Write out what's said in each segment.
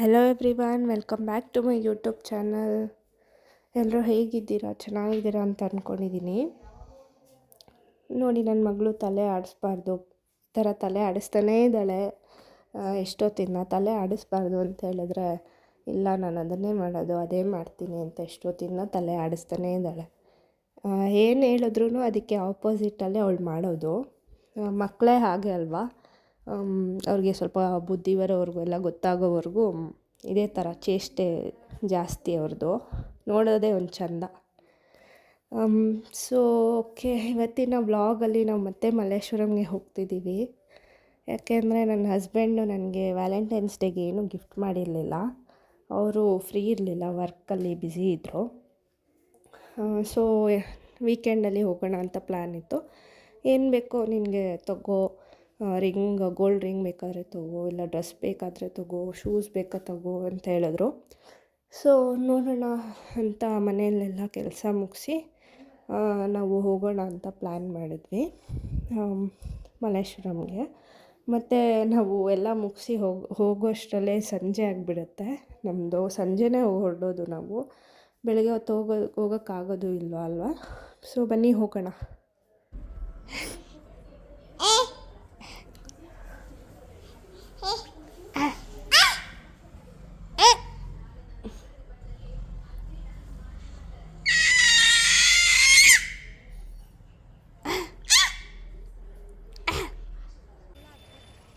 Hello everyone welcome back to my YouTube channel ಎಲ್ಲರೂ ಹೇಗಿದ್ದೀರಾ? ಚೆನ್ನಾಗಿದ್ದೀರಾ ಅಂತ ಅಂದ್ಕೊಂಡಿದ್ದೀನಿ ನೋಡಿ ನನ್ನ ಮಗಳು ತಲೆ ಆಡಿಸ್ಬಾರ್ದು. ಈ ಥರ ತಲೆ ಆಡಿಸ್ತಾನೇ ಇದ್ದಾಳೆ. ಎಷ್ಟೊತ್ತಿನ ತಲೆ ಆಡಿಸ್ಬಾರ್ದು ಅಂತ ಹೇಳಿದ್ರೆ, ಇಲ್ಲ, ನಾನು ಅದನ್ನೇ ಮಾಡೋದು, ಅದೇ ಮಾಡ್ತೀನಿ ಅಂತ ಎಷ್ಟೊತ್ತಿನ ತಲೆ ಆಡಿಸ್ತಾನೇ ಇದ್ದಾಳೆ. ಏನು ಹೇಳಿದ್ರು ಅದಕ್ಕೆ ಆಪೋಸಿಟಲ್ಲೇ ಅವಳು ಮಾಡೋದು. ಮಕ್ಕಳೇ ಹಾಗೆ ಅಲ್ವಾ? ಅವ್ರಿಗೆ ಸ್ವಲ್ಪ ಬುದ್ಧಿ ಬರೋವರೆಗೂ ಎಲ್ಲ ಗೊತ್ತಾಗೋವರೆಗೂ ಇದೇ ಥರ ಚೇಷ್ಟೆ ಜಾಸ್ತಿ ಅವ್ರದ್ದು. ನೋಡೋದೇ ಒಂದು ಚಂದ. ಸೊ ಓಕೆ ಇವತ್ತಿನ ವ್ಲಾಗಲ್ಲಿ ನಾವು ಮತ್ತೆ ಮಲ್ಲೇಶ್ವರಂಗೆ ಹೋಗ್ತಿದ್ದೀವಿ ಯಾಕೆಂದರೆ ನನ್ನ ಹಸ್ಬೆಂಡು ನನಗೆ ವ್ಯಾಲೆಂಟೈನ್ಸ್ ಡೇಗೆ ಏನೂ ಗಿಫ್ಟ್ ಮಾಡಿರಲಿಲ್ಲ. ಅವರು ಫ್ರೀ ಇರಲಿಲ್ಲ ವರ್ಕಲ್ಲಿ ಬ್ಯುಸಿ ಇದ್ದರು ಸೊ ವೀಕೆಂಡಲ್ಲಿ ಹೋಗೋಣ ಅಂತ ಪ್ಲ್ಯಾನ್ ಇತ್ತು. ಏನು ಬೇಕೋ ನಿನಗೆ ತಗೋ. ರಿಂಗ್, ಗೋಲ್ಡ್ ರಿಂಗ್ ಬೇಕಾದರೆ ತಗೋ, ಇಲ್ಲ ಡ್ರೆಸ್ ಬೇಕಾದರೆ ತಗೋ, ಶೂಸ್ ಬೇಕಾ ತಗೋ ಅಂತ ಹೇಳಿದ್ರು. ಸೊ ನೋಡೋಣ ಅಂತ ಮನೆಯಲ್ಲೆಲ್ಲ ಕೆಲಸ ಮುಗಿಸಿ ನಾವು ಹೋಗೋಣ ಅಂತ ಪ್ಲ್ಯಾನ್ ಮಾಡಿದ್ವಿ ಮಲ್ಲೇಶ್ವರಂಗೆ. ಮತ್ತು ನಾವು ಎಲ್ಲ ಮುಗಿಸಿ ಹೋಗಿ, ಹೋಗೋಷ್ಟರಲ್ಲೇ ಸಂಜೆ ಆಗಿಬಿಡುತ್ತೆ. ನಮ್ಮದು ಸಂಜೆನೇ ಹೊರಡೋದು ನಾವು. ಬೆಳಗ್ಗೆ ಹೊತ್ತು ಹೋಗೋ, ಹೋಗೋಕ್ಕಾಗೋದು ಇಲ್ವಾ ಅಲ್ವಾ? ಸೊ ಬನ್ನಿ ಹೋಗೋಣ.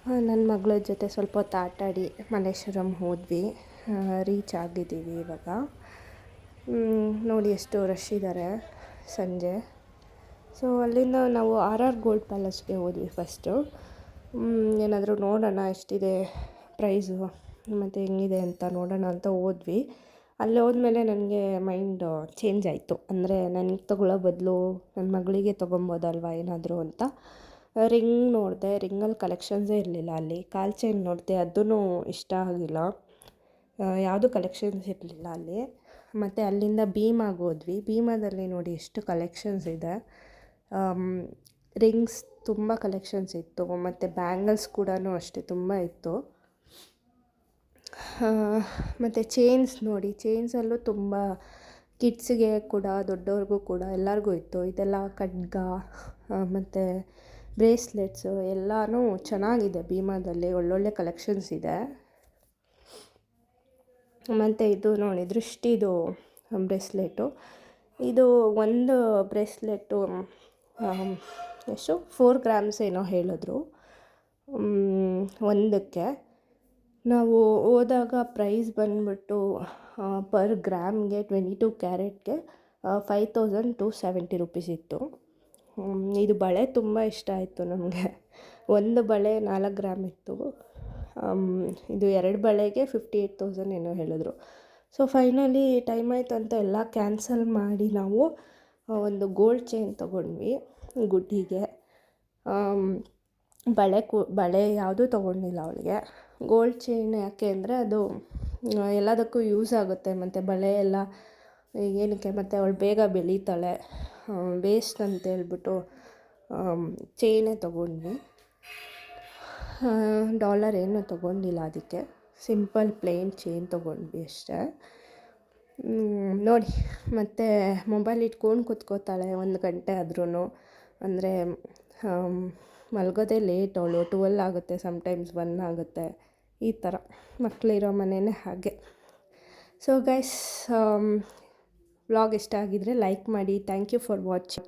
ನನ್ನ ಮಗಳ ಜೊತೆ ಸ್ವಲ್ಪ ಹೊತ್ತು ಆಟಾಡಿ ಮಲ್ಲೇಶ್ವರಂ ಹೋದ್ವಿ. ರೀಚ್ ಆಗಿದ್ದೀವಿ ಇವಾಗ. ನೋಡಿ ಎಷ್ಟು ರಶ್ ಇದ್ದಾರೆ ಸಂಜೆ. ಸೊ ಅಲ್ಲಿಂದ ನಾವು ಆರ್ ಆರ್ ಗೋಲ್ಡ್ ಪ್ಯಾಲೇಸ್ಗೆ ಹೋದ್ವಿ ಫಸ್ಟು ಏನಾದರೂ ನೋಡೋಣ, ಎಷ್ಟಿದೆ ಪ್ರೈಸು ಮತ್ತು ಹೆಂಗಿದೆ ಅಂತ ನೋಡೋಣ ಅಂತ ಹೋದ್ವಿ. ಅಲ್ಲಿ ಹೋದ್ಮೇಲೆ ನನಗೆ ಮೈಂಡ್ ಚೇಂಜ್ ಆಯಿತು. ಅಂದರೆ ನನಗೆ ತಗೊಳ್ಳೋ ಬದಲು ನನ್ನ ಮಗಳಿಗೆ ತೊಗೊಬೋದಲ್ವ ಏನಾದರೂ ಅಂತ. ರಿಂಗ್ ನೋಡಿದೆ, ರಿಂಗಲ್ಲಿ ಕಲೆಕ್ಷನ್ಸೇ ಇರಲಿಲ್ಲ ಅಲ್ಲಿ. ಕಾಲ್ ಚೈನ್ ನೋಡಿದೆ ಅದೂ ಇಷ್ಟ ಆಗಿಲ್ಲ. ಯಾವುದೂ ಕಲೆಕ್ಷನ್ಸ್ ಇರಲಿಲ್ಲ ಅಲ್ಲಿ. ಮತ್ತು ಅಲ್ಲಿಂದ ಭೀಮಾಗೆ ಹೋದ್ವಿ. ಭೀಮಾದಲ್ಲಿ ನೋಡಿ ಎಷ್ಟು ಕಲೆಕ್ಷನ್ಸ್ ಇದೆ. ರಿಂಗ್ಸ್ ತುಂಬ ಕಲೆಕ್ಷನ್ಸ್ ಇತ್ತು. ಮತ್ತು ಬ್ಯಾಂಗಲ್ಸ್ ಕೂಡ ಅಷ್ಟೇ ತುಂಬ ಇತ್ತು. ಮತ್ತು ಚೈನ್ಸ್ ನೋಡಿ. ಚೈನ್ಸಲ್ಲೂ ತುಂಬ ಕಿಡ್ಸಿಗೆ ಕೂಡ, ದೊಡ್ಡವ್ರಿಗೂ ಕೂಡ ಎಲ್ಲರಿಗೂ ಇತ್ತು. ಇದೆಲ್ಲ ಖಡ್ಗ ಮತ್ತು ಬ್ರೇಸ್ಲೆಟ್ಸು ಎಲ್ಲನೂ ಚೆನ್ನಾಗಿದೆ, ಭೀಮಾದಲ್ಲಿ ಒಳ್ಳೊಳ್ಳೆ ಕಲೆಕ್ಷನ್ಸ್ ಇದೆ. ಮತ್ತು ಇದು ನೋಡಿ, ದೃಷ್ಟಿದು ಬ್ರೇಸ್ಲೆಟು. ಇದು ಒಂದು ಬ್ರೇಸ್ಲೆಟು ಎಷ್ಟು? ಫೋರ್ ಗ್ರಾಮ್ಸ್ ಏನೋ ಹೇಳಿದ್ರು. ಒಂದಕ್ಕೆ. ನಾವು ಹೋದಾಗ ಪ್ರೈಸ್ ಬಂದುಬಿಟ್ಟು ಪರ್ ಗ್ರಾಮ್ಗೆ twenty two ಕ್ಯಾರೆಟ್ಗೆ five thousand two seventy rupees ಇತ್ತು. ಇದು ಬಳೆ ತುಂಬ ಇಷ್ಟ ಆಯಿತು ನಮಗೆ. ಒಂದು ಬಳೆ ನಾಲ್ಕು ಗ್ರಾಮ್ ಇತ್ತು. ಇದು ಎರಡು ಬಳೆಗೆ ಫಿಫ್ಟಿ ಏಯ್ಟ್ ತೌಸಂಡ್ ಏನೋ ಹೇಳಿದ್ರು. ಸೊ ಫೈನಲಿ ಟೈಮ್ ಆಯಿತು ಅಂತ ಎಲ್ಲ ಕ್ಯಾನ್ಸಲ್ ಮಾಡಿ ನಾವು ಒಂದು ಗೋಲ್ಡ್ ಚೈನ್ ತೊಗೊಂಡ್ವಿ ಗುಡ್ಡಿಗೆ. ಬಳೆ ಕು, ಬಳೆ ಯಾವುದೂ ತೊಗೊಂಡಿಲ್ಲ ಅವಳಿಗೆ. ಗೋಲ್ಡ್ ಚೈನ್ ಯಾಕೆ ಅಂದರೆ ಅದು ಎಲ್ಲದಕ್ಕೂ ಯೂಸ್ ಆಗುತ್ತೆ. ಮತ್ತು ಬಳೆ ಎಲ್ಲ, ಏನಕ್ಕೆ, ಮತ್ತು ಅವಳು ಬೇಗ ಬೆಳೀತಾಳೆ. ವೇಸ್ಟ್ ಅಂತ ಹೇಳ್ಬಿಟ್ಟು ಚೈನೇ ತೊಗೊಂಡ್ವಿ. ಡಾಲರ್ ಏನೂ ತೊಗೊಂಡಿಲ್ಲ ಅದಕ್ಕೆ. ಸಿಂಪಲ್ ಪ್ಲೇನ್ ಚೈನ್ ತೊಗೊಂಡ್ವಿ ಅಷ್ಟೇ. ನೋಡಿ, ಮತ್ತು ಮೊಬೈಲ್ ಇಟ್ಕೊಂಡು ಕುತ್ಕೋತಾಳೆ ಒಂದು ಗಂಟೆ ಆದ್ರೂ ಅಂದರೆ ಮಲಗೋದೇ ಲೇಟ್ ಅವಳು ಟುವೆಲ್ ಆಗುತ್ತೆ ಸಮ್ಟೈಮ್ಸ್ ಒನ್ ಆಗುತ್ತೆ. ಈ ಥರ ಮಕ್ಕಳಿರೋ ಮನೆಯೇ ಹಾಗೆ. ಸೊ ಗೈಸ್ ವ್ಲಾಗ್ ಇಷ್ಟ ಆಗಿದರೆ ಲೈಕ್ ಮಾಡಿ. Thank you for watching